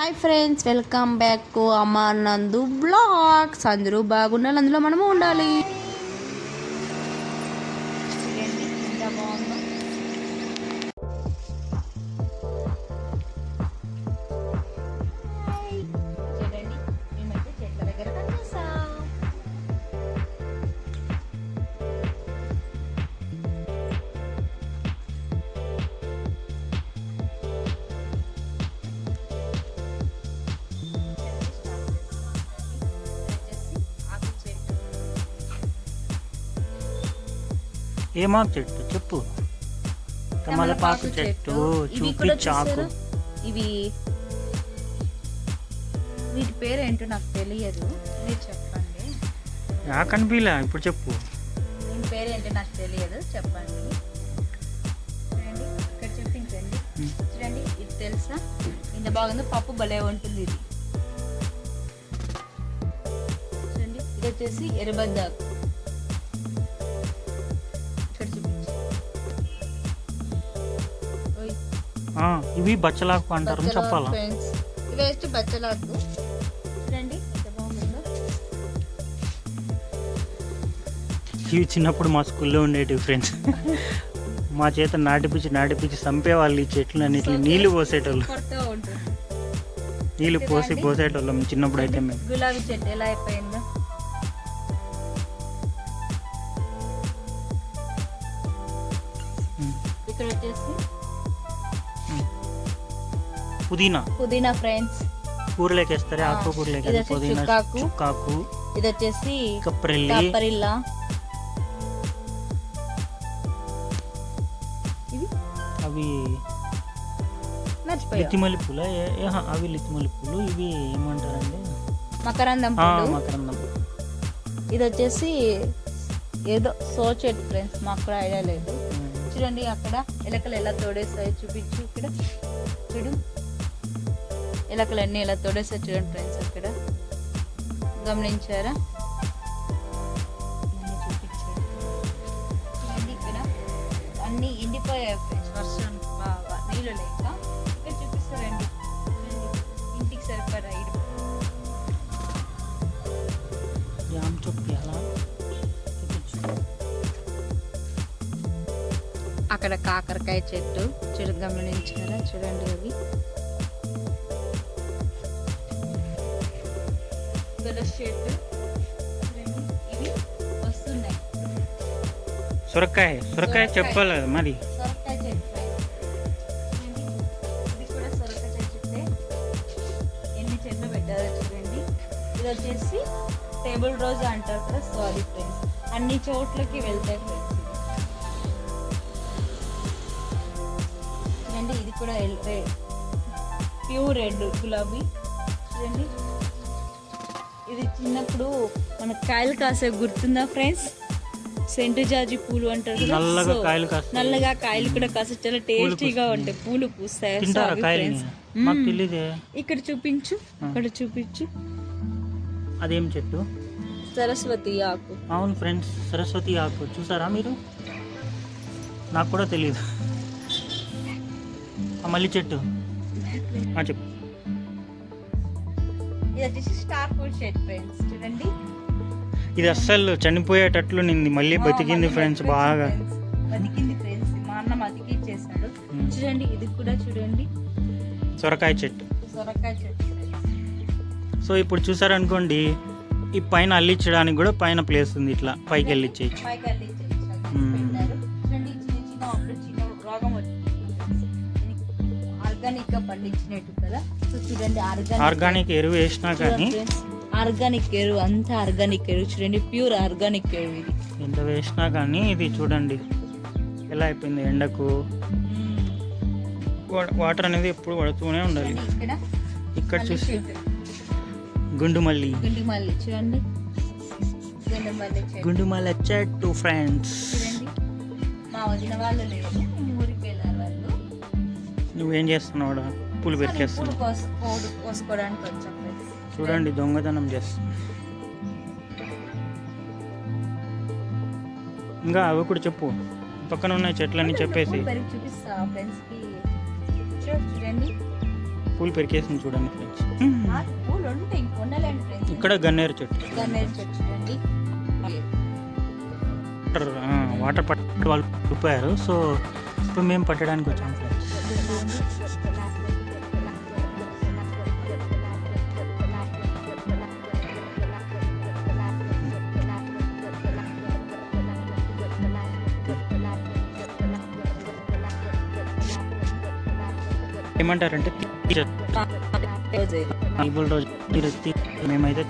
Hi friends welcome back to Amar Nandu blogs అందరూ బాగుండాలి అందులో మనము ఉండాలి. ఏమాకు చెట్టు? చెప్పు. తమలపాకు చెట్టు చూపించాకు? ఇవి వీటి పేరు ఏంటో నాకు తెలియదు. మీరు చెప్పండి. యా కనిపించలే ఇప్పుడు చెప్పు. దీని పేరు ఏంటో నాకు తెలియదు. చెప్పండి. ఇక్కడ చూపించండి. చూడండి ఇది తెలుసా? ఇంత బాగుంది పప్పు భలే ఉంటుంది ఇది. చూడండి ఇది వచ్చేసి ఎర్రబద్దాకు. ఇవి బచ్చలాకు అంటారు చెప్పాలా. ఇవి వేస్ట్ బచ్చలాకు. చూడండి ఇవి చిన్నప్పుడు మా స్కూల్లో ఉండేటివి ఫ్రెండ్స్. మా చేత నాటిపిచ్చి నాటిపిచ్చి చంపేవాళ్ళు ఈ చెట్లు అన్నిటిని నీళ్ళు పోసేటోళ్ళు. నీళ్ళు పోసి పోసేటోళ్ళం చిన్నప్పుడు అయితే మేము. గులాబీ చెట్టు ఎలా అయిపోయిందో. ఇక్కడ వచ్చేసి పుదీనా. పుదీనా ఫ్రెండ్స్. కూరలోకి వేస్తారు ఆకుకూరలోకి పుదీనా చుక్కాకు. ఇది వచ్చేసి కప్రెల్లి. అవి లిత్తిమల్లి పూల అవి లిత్తిమల్లి పూలు ఇవి ఏమంటారండి? మకరందం మకరందం ఇది వచ్చేసి ఏదో సో చెట్టు ఫ్రెండ్స్ మాకు కూడా ఐడియా లేదు. చూడండి అక్కడ ఎలకలు ఎలా తోడేస్తాయో చూపించు ఇక్కడ. చూడు. ఎలకలు అన్నీ ఎలా తోడేస్తాయి చూడండి ఫ్రెండ్స్ అక్కడ. గమనించారా? ఇక్కడ అన్నీ ఎండిపోయాయి ఫ్రెండ్స్ వర్షం బాగా నీళ్ళు లేక. ఇక్కడ చూపిస్తారండి. ఇంటికి సరిపడా ఇడు. యామ్ చొప్పి అలా. అక్కడ కాకరకాయ చెట్టు. చూడు గమనించారా? చూడండి అవి. ఇవి వస్తున్నాయి. సొరకాయ సొరకాయ చెప్పాలి కదా మరి. సొరకాయ చెట్టు చూడండి ఇది కూడా సొరకాయ చెట్టే ఎన్ని చెట్లు పెట్టారో చూడండి. ఇది వచ్చేసి టేబుల్ రోజు అంటారు కదా సారీ ఫ్రెండ్స్. అన్ని చోట్లకి వెళ్తాయి ఫ్రెండ్స్. చూడండి ఇది కూడా ప్యూర్ రెడ్ గులాబీ. చూడండి. ఇది చిన్నప్పుడు మన కాయలు కాసే గుర్తుందా ఫ్రెండ్స్? సెంటు జాజి పూలు అంటారు నల్లగా కాయలు కూడా కాసే చాలా టేస్టీగా ఉంటాయి. పూలు పూస్తాయి. ఇక్కడ చూపించు. అక్కడ చూపించు. అదేం చెట్టు? సరస్వతి ఆకు. అవును ఫ్రెండ్స్ సరస్వతి ఆకు. చూసారా మీరు? నాకు కూడా తెలియదు ఆ మల్లి చెట్టు. చెప్పు. ఇది వచ్చేసి స్టార్ ఫ్రూట్ చెట్టు ఫ్రెండ్స్ చూడండి. ఇది అస్సలు చనిపోయేటట్లు నింది మళ్ళీ బతికింది ఫ్రెండ్స్ బాగా. బతికింది ఫ్రెండ్స్ మా అన్న బతికిచ్చేసాడు మ్మ్. చూడండి ఇది కూడా చూడండి. సొరకాయ చెట్టు. సొరకాయ చెట్టు. సో ఇప్పుడు చూసారనుకోండి ఈ పైన అల్లించడానికి కూడా పైన ప్లేస్ ఉంది ఇట్లా పైకి వచ్చింది ఆర్గానిక్గా పండించినట్టు కదా. చూడండి ఆర్గానిక్. ఎరువు వేసినా కానీ. ఆర్గానిక్ ఎరువు అంతా ఆర్గానిక్ ఎరువు. చూడండి ప్యూర్ ఆర్గానిక్ ఎరువు ఇది. ఎంత వేసినా కానీ ఇది చూడండి ఎలా అయిపోయింది ఎండకు? వా- వాటర్ అనేది ఎప్పుడు పడుతూనే ఉండాలి. ఇక్కడ. చూసి చెట్టు. గుండు మల్లి గుండి మల్లి చూడండి. గుండి మల్లి చెట్టు. గుండు మల్లి చెట్టు ఫ్రెండ్స్ మా వదిన వాళ్ళు లేరు. ఊరికి వెళ్ళారు వాళ్ళు. నువ్వేం చేస్తున్నావు పూలు పూలు పెరికేస్తున్నావు కోసు కోడు- కోసుకోవడానికి వచ్చాం friends. చూడండి దొంగతనం చేస్తా ఇంకా అవి కూడా చెప్పు. పక్కన ఉన్న చెట్లన్నీ చెప్పేసి. పూలు పెరికేసింది చూడండి. ఫ్రెండ్స్ ఇక్కడ గన్నేరు చెట్టు. వాటర్ పట్ట వాళ్ళు వెళ్ళిపోయారు సో ఇప్పుడు మేము పట్టడానికి వచ్చాం ఫ్రెండ్స్ ఏమంటారంటే రోజు మేమైతే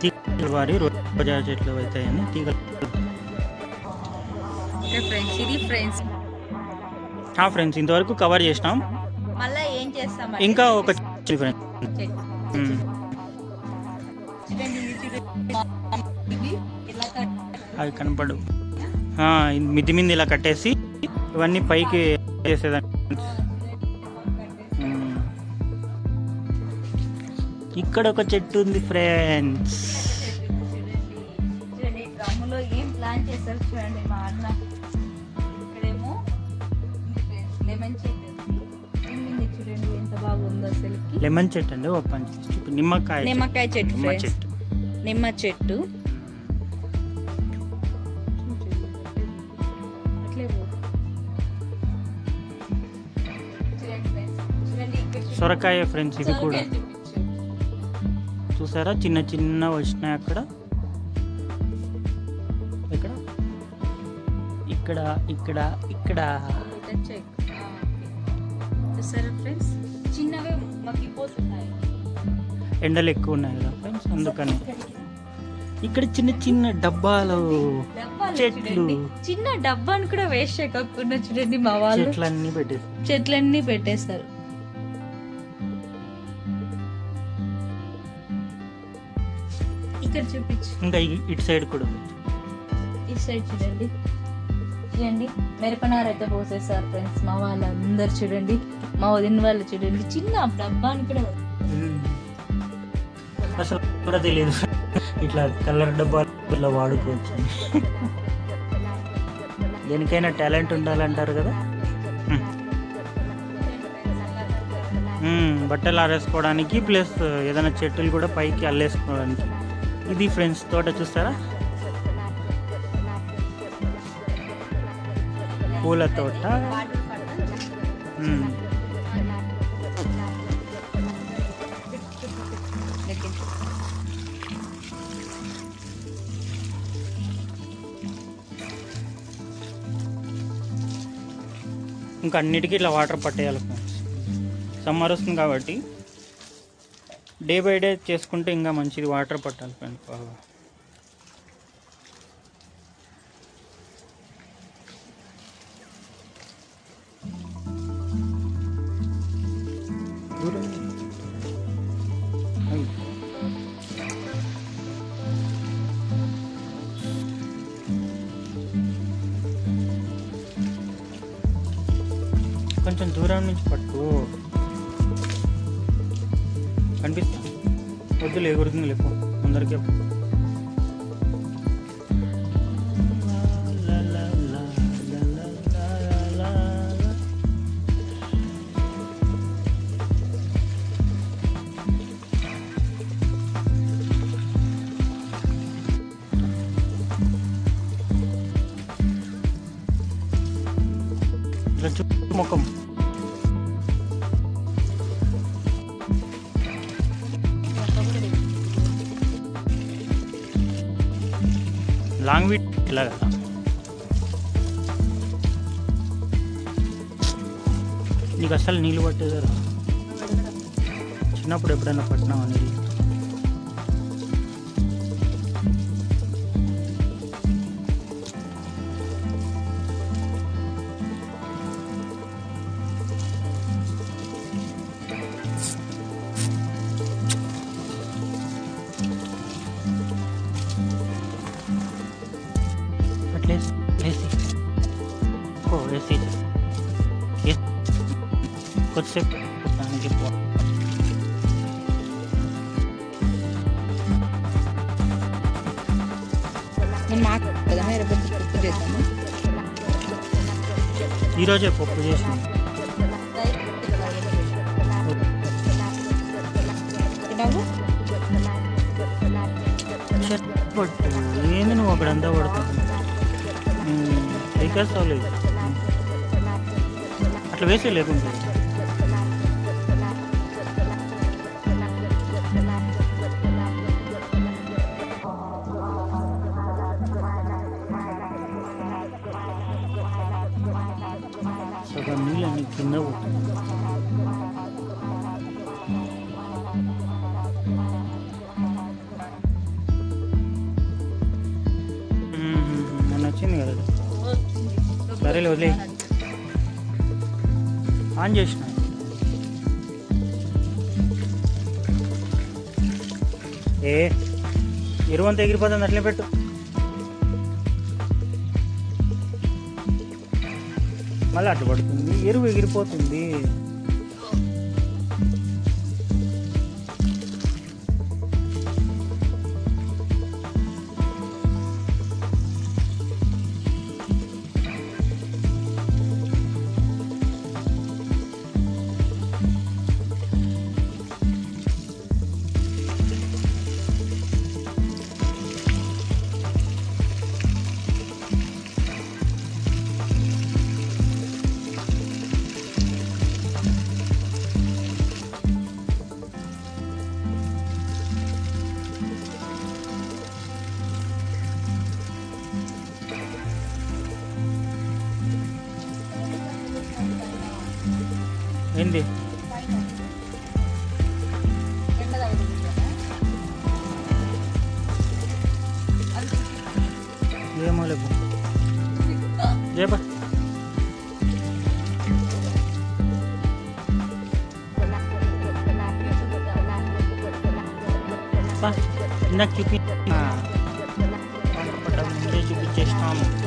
తీగల వారి రోజా చెట్లు అవుతాయని ఫ్రెండ్స్ ఇది ఫ్రెండ్స్. ఫ్రెండ్స్ ఇంతవరకు కవర్ చేసినాం. మళ్ళీ ఏం చేస్తాం ఇంకా ఒక ఫ్రెండ్స్. అవి కనపడు ఆ, మిద్ది మీద ఇలా కట్టేసి ఇవన్నీ పైకి చేసేదాన్ని. ఇక్కడ ఒక చెట్టు ఉంది ఫ్రెండ్స్ ఏం ప్లాన్ చేశారు చూడండి మా అన్న ఇక్కడేమో లెమన్ చెట్టు. చూడండి ఎంత బాగుందో లెమన్ చెట్టు అండి ఓ పంచి చెట్టు. నిమ్మకాయ. నిమ్మకాయ చెట్టు నిమ్మ. చెట్టు నిమ్మ చెట్టు సొరకాయ ఫ్రెండ్స్ ఇది కూడా. చూసారా? చిన్న చిన్న వచ్చినాయి అక్కడ. ఇక్కడ. ఇక్కడ ఇక్కడ ఇక్కడ. మగ్గిపోతున్నాయి ఎండలు ఎక్కువ ఉన్నాయి కదా ఫ్రెండ్స్ అందుకని. ఇక్కడ చిన్న చిన్న డబ్బాలు చెట్లు. చిన్న డబ్బాను కూడా వేస్ట్ చేయకుండా చూడండి మా వాళ్ళు. చెట్లన్నీ పెట్టేసి చెట్లన్నీ పెట్టేశారు. ఇక్కడ చూపించు. ఇంకా ఇటు సైడ్ కూడా ఈ సైడ్ చూడండి. చూడండి. మిరపనార అయితే పోసేసారు ఫ్రెండ్స్ మా వాళ్ళందరు చూడండి. మా వదిన వాళ్ళు చూడండి. చిన్న డబ్బాని కూడా అసలు కూడా తెలియదు. ఇట్లా కలర్ డబ్బాలు ఇట్లా వాడుకోవచ్చు. దేనికైనా టాలెంట్ ఉండాలంటారు కదా? బట్టలు ఆరేసుకోవడానికి ప్లస్ ఏదైనా చెట్టులు కూడా పైకి అల్లేసుకోవడానికి. ఇది ఫ్రెండ్స్ తోట చూస్తారా? పూల తోట. ఇంకా అన్నిటికీ ఇట్లా వాటర్ పట్టేయాలి సమ్మర్ వస్తుంది కాబట్టి డే బై డే చేసుకుంటే ఇంకా మంచిది. వాటర్ పట్టాలి ఫ్రెండ్స్ బాగా. కొంచెం దూరం నుంచి పట్టు. కనిపిస్తా వద్దులు ఎగురుతుంది లేపు అందరికీ ముఖం. లా, నీకు అసలు నీళ్ళు పట్టేదారా చిన్నప్పుడు ఎప్పుడైనా పట్టినావా నీళ్ళు? కొద్దిసేపు దానికి ఈరోజే పప్పు చేసాము చెట్టు ఏంది నువ్వు అక్కడంతా పడుతుంది రికార్డ్స్ అవ్వలేదు అట్లా వేసే లేకుంటుంది వదిలే ఆన్ చేసిన. ఏ ఇరువంత ఎగిరిపోతుంది అట్లే పెట్టు. మళ్ళీ అట్లా పడుతుంది ఎరువు ఎగిరిపోతుంది. ఏమో లేకు జయపా బా, ఇందాక చూపి ఆ, పట్ట ముందే చూపించేసినాము నీ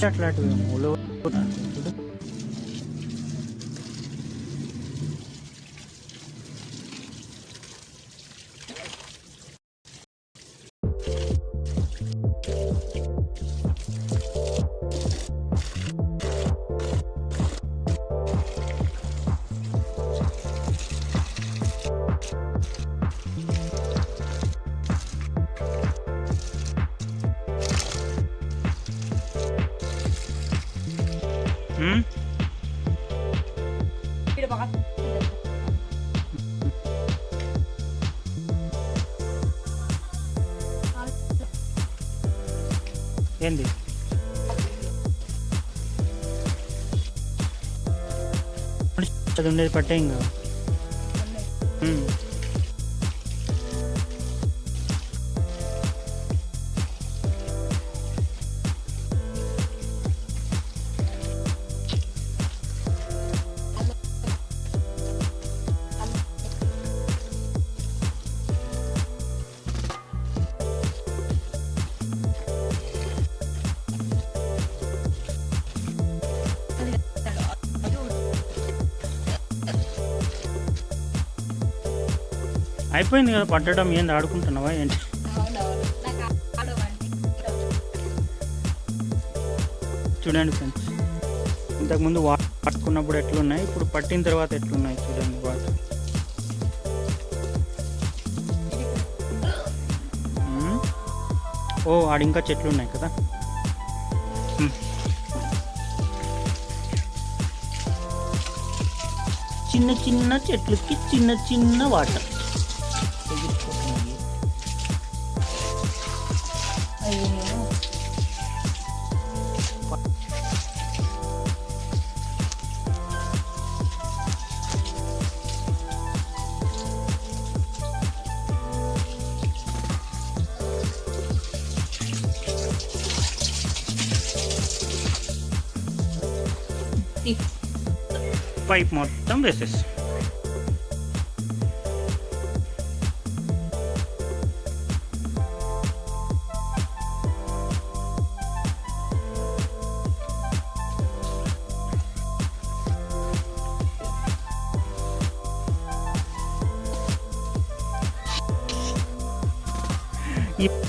চাট লাটু হলো। না అది ఉండేది పట్టే ఇంకా. అయిపోయింది కదా పట్టడం ఏంది ఆడుకుంటున్నావా ఏంటి? చూడండి ఫ్రెండ్స్ ఇంతకుముందు వాటర్ పట్టుకున్నప్పుడు ఎట్లున్నాయి ఇప్పుడు పట్టిన తర్వాత ఎట్లున్నాయి చూడండి వాటర్. ఓ ఆడ ఇంకా చెట్లు ఉన్నాయి కదా చిన్న చిన్న చెట్లకి చిన్న చిన్న వాటర్. అయ్యో పైప్ మొత్తం వేసేసి ఈ ఇదే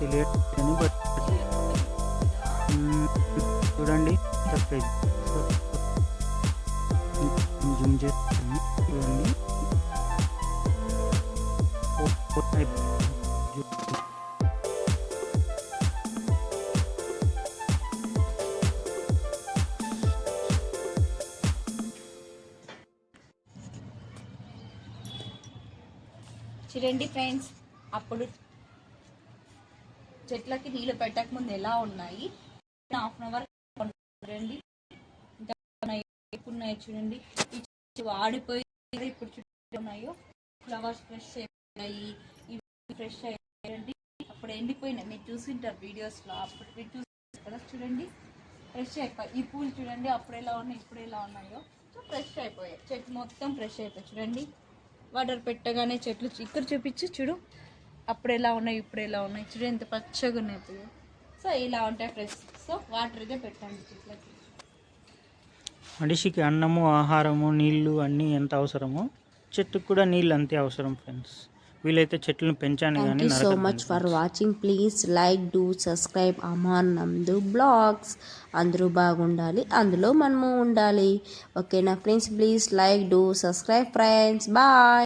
తెలియదు కానీ బట్ చూడండి సబ్స్క్రైబ్ జూమ్ చేస్తాను చూడండి. చూడండి ఫ్రెండ్స్ అప్పుడు చెట్లకి నీళ్ళు పెట్టక ముందు ఎలా ఉన్నాయి? హాఫ్ అన్ అవర్ చూడండి ఇంకా ఎక్కువ ఉన్నాయి చూడండి. ఈ వాడిపోయి ఇప్పుడు చుట్టూ ఉన్నాయో. ఫ్లవర్స్ ఫ్రెష్ అయిపోయాయి. ఇవి ఫ్రెష్ అయ్యాయండి అప్పుడు ఎండిపోయినాయి. మీరు చూసింటారు వీడియోస్లో అప్పుడు మీరు చూసి కదా. చూడండి. ఫ్రెష్ అయిపోయి ఈ పూలు చూడండి. అప్పుడు ఎలా ఉన్నాయి? ఇప్పుడు ఎలా ఉన్నాయో. సో ఫ్రెష్ అయిపోయాయి. చెట్లు మొత్తం ఫ్రెష్ అయిపోయి చూడండి. వాటర్ పెట్టగానే చెట్లు ఇక్కడ చూపించు చూడు. అప్పుడు ఎలా ఉన్నాయి ఇప్పుడు ఎలా ఉన్నాయి. చూడు ఎంత పచ్చగా ఉన్నాయి ఇప్పుడు సో ఇలా ఉంటాయి ఫ్రెష్. సో వాటర్ అయితే పెట్టండి చెట్లకి. మనిషికి అన్నము ఆహారము నీళ్ళు అన్నీ ఎంత అవసరమో చెట్టుకు కూడా నీళ్ళు అంతే అవసరం ఫ్రెండ్స్. వీలైతే చెట్లను పెంచాను Thank కానీ you so నరకద్దు much for watching. Please like, do, subscribe. Aman Nandu blogs అందరూ బాగుండాలి అందులో మనము ఉండాలి. ఓకేనా friends please like do subscribe friends bye